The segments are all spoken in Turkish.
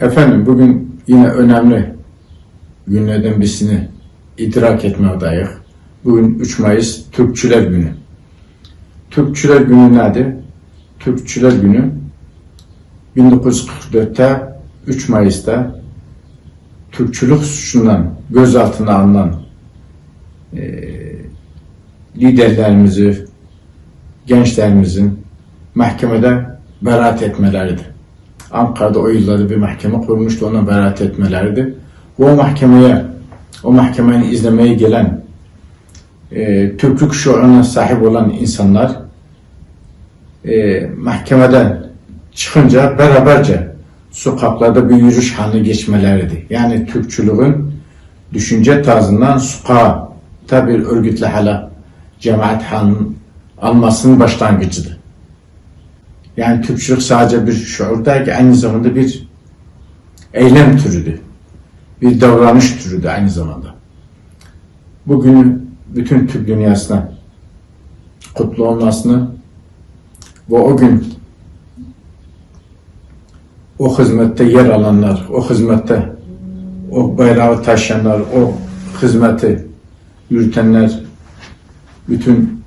Efendim bugün yine önemli günlerden birisini idrak etmekteyiz. Bugün 3 Mayıs Türkçüler Günü. Türkçüler Günü nedir? Türkçüler Günü 1944'te 3 Mayıs'ta Türkçülük suçundan gözaltına alınan e, liderlerimizi, gençlerimizin mahkemede beraat etmeleridir. Ankara'da o yıllarda bir mahkeme kurmuştu, ona beraat etmelerdi. Bu o mahkemeye, o mahkemeyi izlemeye gelen e, Türklük şuuruna sahip olan insanlar e, mahkemeden çıkınca beraberce sokaklarda bir yürüyüş haline geçmeleriydi. Yani Türkçülüğün düşünce tarzından sokağa bir örgütle hala cemaat halinin almasının başlangıcıdır. Yani Türkçülük sadece bir şuur değil ki aynı zamanda bir eylem türüdür. Bir davranış türüdür aynı zamanda. Bugün bütün Türk dünyasına kutlu olmasını ve o gün o hizmette yer alanlar, o hizmette o bayrağı taşıyanlar, o hizmeti yürütenler, bütün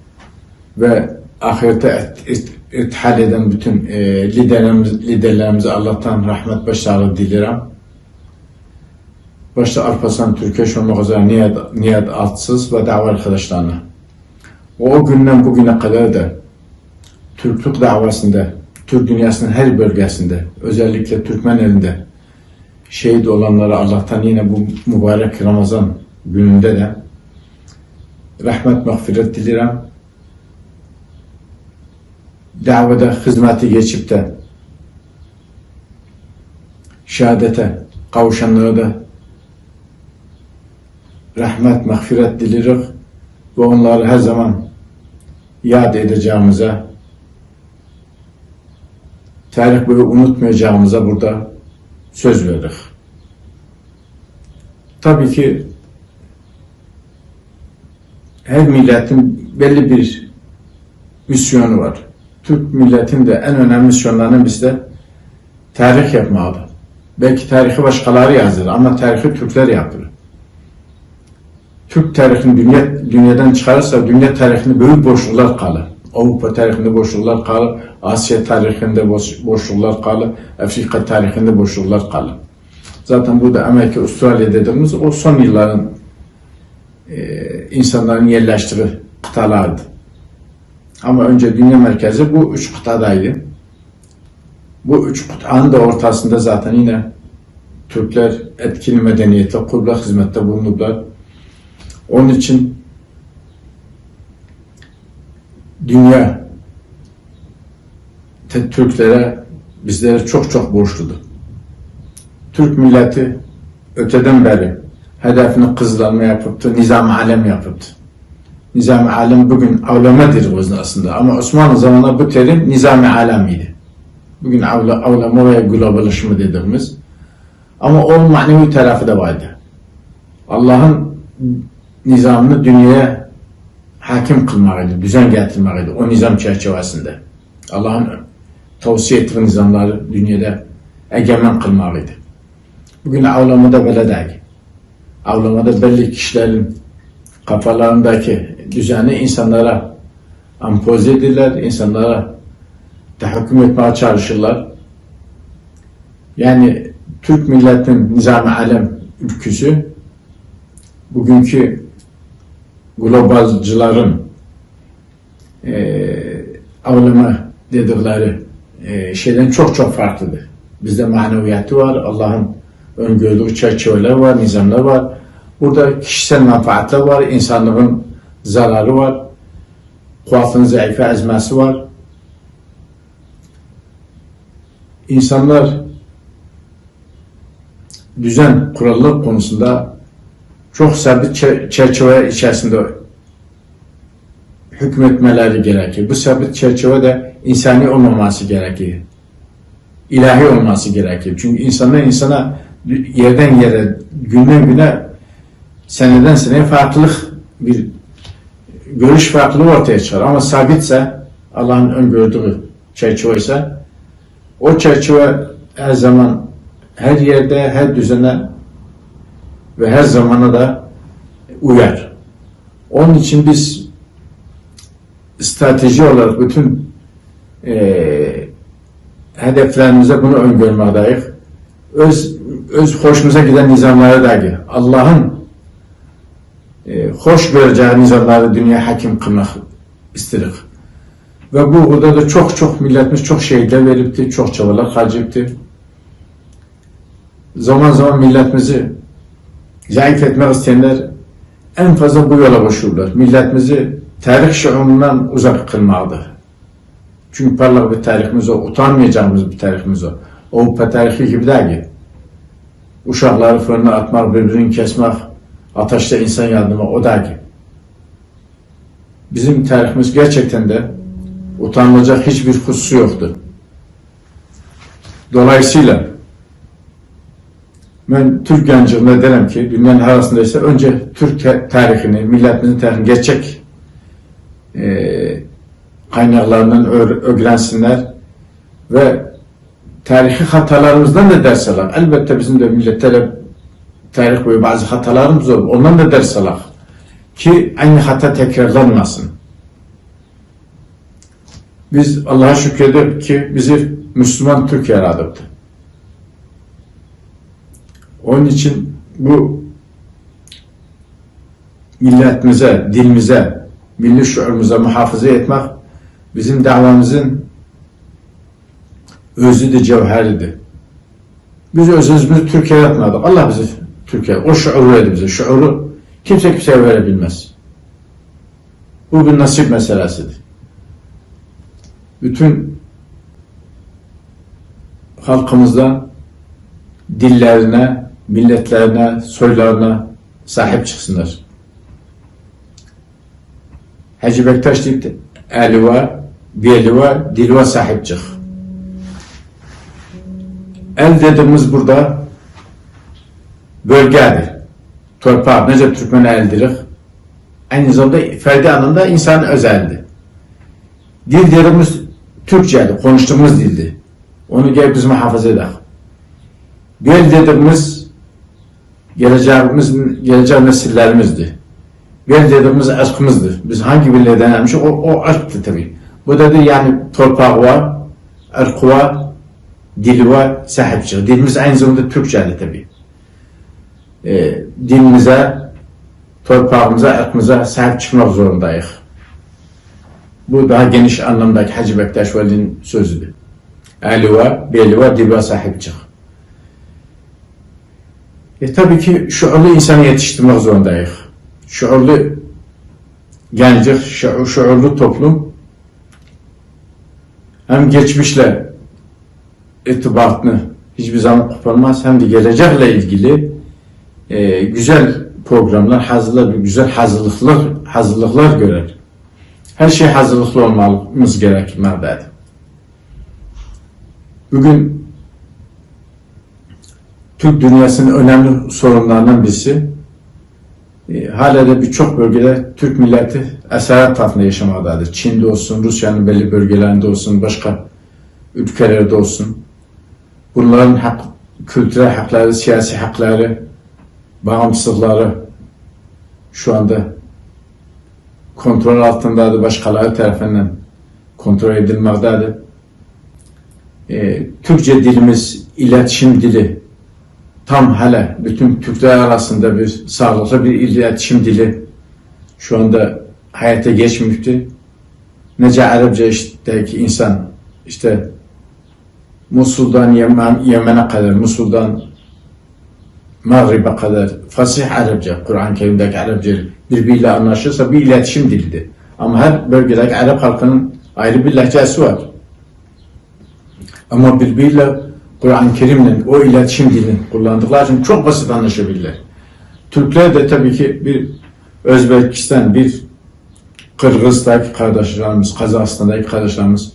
ve ahirete et, et, ithal eden bütün e, liderlerimiz, liderlerimize Allah'tan rahmet başsağlığı dilerim. Başta Alparslan Türkeş olmak üzere Niyad, Niyad Altsız ve dava arkadaşlarına. O günden bugüne kadar da Türklük davasında, Türk dünyasının her bölgesinde, özellikle Türkmen elinde şehit olanlara Allah'tan yine bu mübarek Ramazan gününde de rahmet mağfiret dilerim davada hizmeti geçip de şehadete kavuşanlara da rahmet, mağfiret dileriz ve onları her zaman yad edeceğimize tarih boyu unutmayacağımıza burada söz verdik. Tabii ki her milletin belli bir misyonu var. Türk milletin de en önemli misyonlarının bizde tarih yapmalı. Belki tarihi başkaları yazır ama tarihi Türkler yapır. Türk tarihini dünya, dünyadan çıkarırsa dünya tarihinde büyük boşluklar kalır. Avrupa tarihinde boşluklar kalır, Asya tarihinde boş, boşluklar kalır, Afrika tarihinde boşluklar kalır. Zaten burada Amerika, Avustralya dediğimiz o son yılların e, insanların yerleştiği kıtalardı. Ama önce dünya merkezi bu üç kıtadaydı. Bu üç kıtanın da ortasında zaten yine Türkler etkili medeniyette, kurla hizmette bulundular. Onun için dünya Türklere, bizlere çok çok borçludur. Türk milleti öteden beri hedefini kızlanma yapıptı, nizam alem yapıptı. Nizam-ı alem bugün avlamadır aslında ama Osmanlı zamanında bu terim nizam-ı alemiydi. Bugün avla, avlama ve globalleşme dediğimiz. Ama onun manevi tarafı da vardı. Allah'ın nizamını dünyaya hakim kılmalıydı, düzen getirmeliydi o nizam çerçevesinde. Allah'ın tavsiye ettiği nizamları dünyada egemen kılmalıydı. Bugün avlamada böyle değil. Avlamada belli kişilerin kafalarındaki düzeni insanlara empoze edirler, insanlara tahakküm etmeye çalışırlar. Yani Türk milletinin nizam-ı alem ülküsü bugünkü globalcıların e, avlama dedikleri e, şeyden çok çok farklıdır. Bizde maneviyatı var, Allah'ın öngördüğü çerçeveler var, nizamlar var. Burada kişisel menfaatler var, insanlığın zararı var, kuvvetinin zayıfe ezmesi var. İnsanlar düzen kurallık konusunda çok sabit çerçeve içerisinde hükmetmeleri gerekir. Bu sabit çerçeve de insani olmaması gerekir. İlahi olması gerekir. Çünkü insanlar insana yerden yere, günden güne seneden seneye farklılık bir görüş farklılığı ortaya çıkar. Ama sabitse Allah'ın öngördüğü çerçeve ise o çerçeve her zaman her yerde, her düzene ve her zamana da uyar. Onun için biz strateji olarak bütün eee hedeflerimize bunu öngörmekteyiz. Öz, öz hoşumuza giden nizamları dahi Allah'ın e, hoş göreceği nizamları dünya hakim kılmak istedik. Ve bu burada da çok çok milletimiz çok şehitler veripti, çok çabalar harcayıptı. Zaman zaman milletimizi zayıf etmek isteyenler en fazla bu yola koşuyorlar. Milletimizi tarih şuurundan uzak kılmaktır. Çünkü parlak bir tarihimiz o, utanmayacağımız bir tarihimiz o. O tarihi gibi değil ki. Uşakları fırına atmak, birbirini kesmek, ateşte insan yardımı o da ki. Bizim tarihimiz gerçekten de utanılacak hiçbir hususu yoktu. Dolayısıyla ben Türk genciliğinde derim ki dünyanın her arasındaysa önce Türk tarihini, milletimizin tarihini gerçek eee kaynaklarından öğ- öğrensinler ve tarihi hatalarımızdan da ders alak. Elbette bizim de milletlere tarih boyu bazı hatalarımız olur. Ondan da ders alak. Ki aynı hata tekrarlanmasın. Biz Allah'a şükredir ki bizi Müslüman Türk yarattı. Onun için bu milletimize, dilimize, milli şuurumuza muhafaza etmek bizim davamızın özü de cevheridir. Biz özümüzü Türkiye yapmadık. Allah bizi Türkiye, o şuuru verdi bize. Şuuru kimse kimseye verebilmez. Bu bir nasip meselesidir. Bütün halkımızdan dillerine, milletlerine, soylarına sahip çıksınlar. Hacı Bektaş deyip de eli var, beli var, dili var sahip çık. El dediğimiz burada bölgedir. Torpaq, necə Türkmen eldirik. Aynı zamanda ferdi anlamda insan özeldir. Dil dediğimiz Türkçedir, konuştuğumuz dildir. Onu gel biz muhafaza edelim. Bel dediğimiz geleceğimiz, gelecek nesillerimizdir. Bel dediğimiz aşkımızdır. Biz hangi birliğe denemişik o, o aşktır tabi. Bu da yani torpağı var, ırkı var, dili var, sahip çıkıyor. Dilimiz aynı zamanda Türkçedir tabi. Ee, dilimize, torpağımıza, ırkımıza sahip çıkmak zorundayız. Bu daha geniş anlamdaki Hacı Bektaş Veli'nin sözüdür. Ali var, beli var, dili var sahip çık. E tabii ki şuurlu insanı yetiştirmek zorundayız. Şuurlu gencik, şu- şuurlu toplum hem geçmişle irtibatını hiçbir zaman koparmaz hem de gelecekle ilgili e, güzel programlar, hazırlar, güzel hazırlıklar, hazırlıklar görer. Her şey hazırlıklı olmamız gerekmektedir. Bugün Türk dünyasının önemli sorunlarından birisi e, hala da birçok bölgede Türk milleti esaret altında yaşamaktadır. Çin'de olsun, Rusya'nın belli bölgelerinde olsun, başka ülkelerde olsun. Bunların hak, kültürel hakları, siyasi hakları, bağımsızlıkları şu anda kontrol altındadır, başkaları tarafından kontrol edilmektedir. E, Türkçe dilimiz, iletişim dili tam hala bütün Türkler arasında bir sağlıklı bir iletişim dili şu anda hayata geçmişti. Nece Arapça işteki insan işte Musul'dan Yemen, Yemen'e kadar, Musul'dan Mağrib'e kadar fasih Arapça, Kur'an-ı Kerim'deki Arapça birbiriyle anlaşırsa bir iletişim dilidir. Ama her bölgedeki Arap halkının ayrı bir lehçesi var. Ama birbiriyle Kur'an-ı Kerim'le o iletişim dilini kullandıkları için çok basit anlaşabilirler. Türkler de tabii ki bir Özbekistan, bir Kırgız'daki kardeşlerimiz, Kazakistan'daki kardeşlerimiz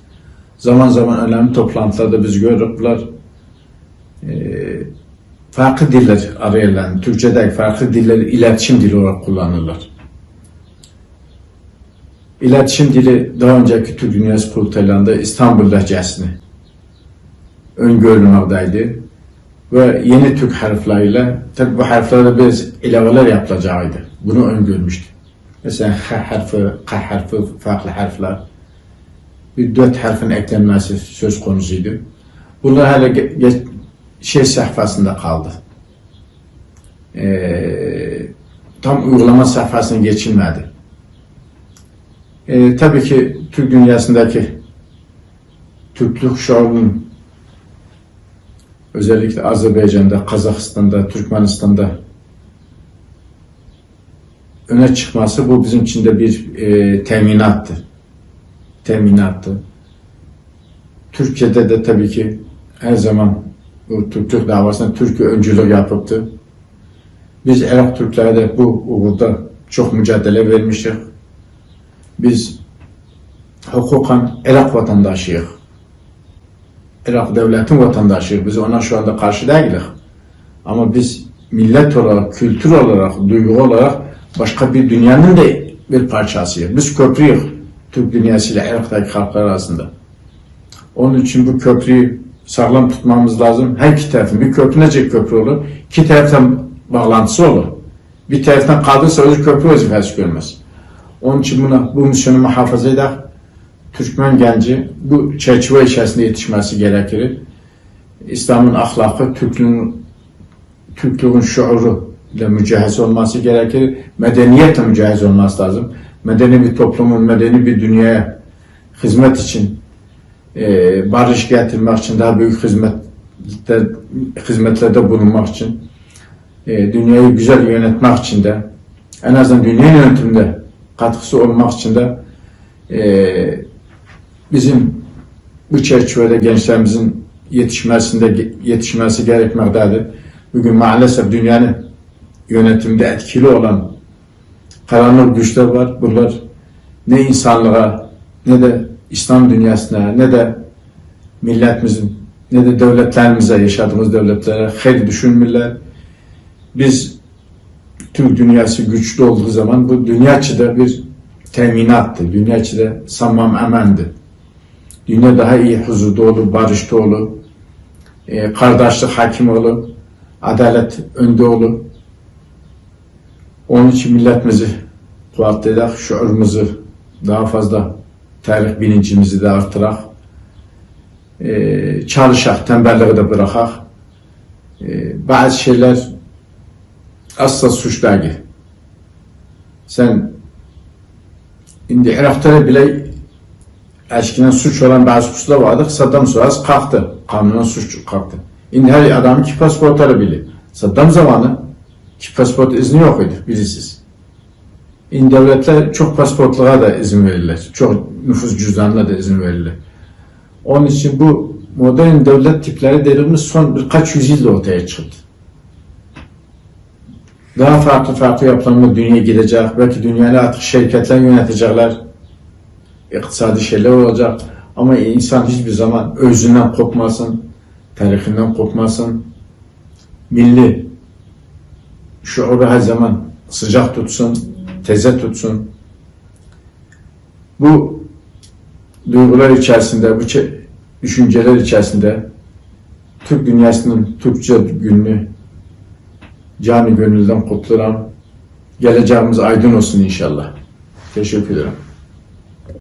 zaman zaman önemli toplantılarda biz görürük. Farklı diller arayırlar. Türkçe'de farklı dilleri iletişim dili olarak kullanırlar. İletişim dili daha önceki Türk Dünyası kurultaylarında İstanbul lehçesini öngörülmekteydi. ve yeni Türk harfleriyle tabi bu harflerde biraz ilaveler yapılacağıydı. Bunu öngörmüştük. Mesela H harfi, K harfi, farklı harfler. Bir dört harfin eklenmesi söz konusuydu. Bunlar hala ge- ge- şey sayfasında kaldı. Ee, tam uygulama sayfasına geçilmedi. Ee, tabii ki Türk dünyasındaki Türklük şuurunun özellikle Azerbaycan'da, Kazakistan'da, Türkmenistan'da öne çıkması bu bizim için de bir e, teminattı. Teminattı. Türkiye'de de tabii ki her zaman bu Türklük davasında Türkiye öncülük yapıptı. Biz Irak Türkleri de bu uğurda çok mücadele vermiştik. Biz hukukan Irak vatandaşıyız. Irak devletin vatandaşıyız. Biz ona şu anda karşı değiliz. Ama biz millet olarak, kültür olarak, duygu olarak başka bir dünyanın da bir parçasıyız. Biz köprüyüz. Türk dünyasıyla Irak'taki halklar arasında. Onun için bu köprüyü sağlam tutmamız lazım. Her iki tarafın bir köprü nece köprü olur? İki taraftan bağlantısı olur. Bir taraftan kaldıysa o köprü vazifesi görmez. Onun için buna, bu misyonu muhafaza eder. Türkmen genci bu çerçeve içerisinde yetişmesi gerekir. İslam'ın ahlakı, Türklüğün, Türklüğün şuuru ile mücehhez olması gerekir. Medeniyetle mücehhez olması lazım. Medeni bir toplumun, medeni bir dünyaya hizmet için e, barış getirmek için, daha büyük hizmetler, hizmetlerde bulunmak için, e, dünyayı güzel yönetmek için de, en azından dünya yönetiminde katkısı olmak için de e, bizim bu çerçevede gençlerimizin yetişmesinde yetişmesi gerekmektedir. Bugün maalesef dünyanın yönetiminde etkili olan karanlık güçler var. Bunlar ne insanlığa ne de İslam dünyasına ne de milletimizin ne de devletlerimize yaşadığımız devletlere hayır düşünmürler. Biz Türk dünyası güçlü olduğu zaman bu dünya içinde bir teminattı. Dünya içinde samam emendi. Dünya daha iyi huzurda olur, barışta olur. E, kardeşlik hakim olur. Adalet önde olur. Onun için milletimizi kuvvetledik, şuurumuzu daha fazla tarih bilincimizi de artırak e, çalışak, tembelliği de bırakak. E, bazı şeyler asla suç değil. Sen Şimdi Irak'ta bile eskiden suç olan bazı hususlar vardı. Saddam sonrası kalktı. Kanunen suç kalktı. Şimdi her adamın iki pasportları bile. Saddam zamanı iki pasport izni yok idi, birisiz. Devletler çok pasportlara da izin verirler. Çok nüfus cüzdanına da izin verirler. Onun için bu modern devlet tipleri dediğimiz son birkaç yüzyılda ortaya çıktı. Daha farklı farklı yapılanma dünya gidecek. Belki dünyayı artık şirketler yönetecekler. İktisadi şeyler olacak. Ama insan hiçbir zaman özünden kopmasın, tarihinden kopmasın. Milli şuuru her zaman sıcak tutsun, teze tutsun. Bu duygular içerisinde, bu düşünceler içerisinde Türk dünyasının Türkçe gününü canı gönülden kutlarım. Geleceğimiz aydın olsun inşallah. Teşekkür ederim.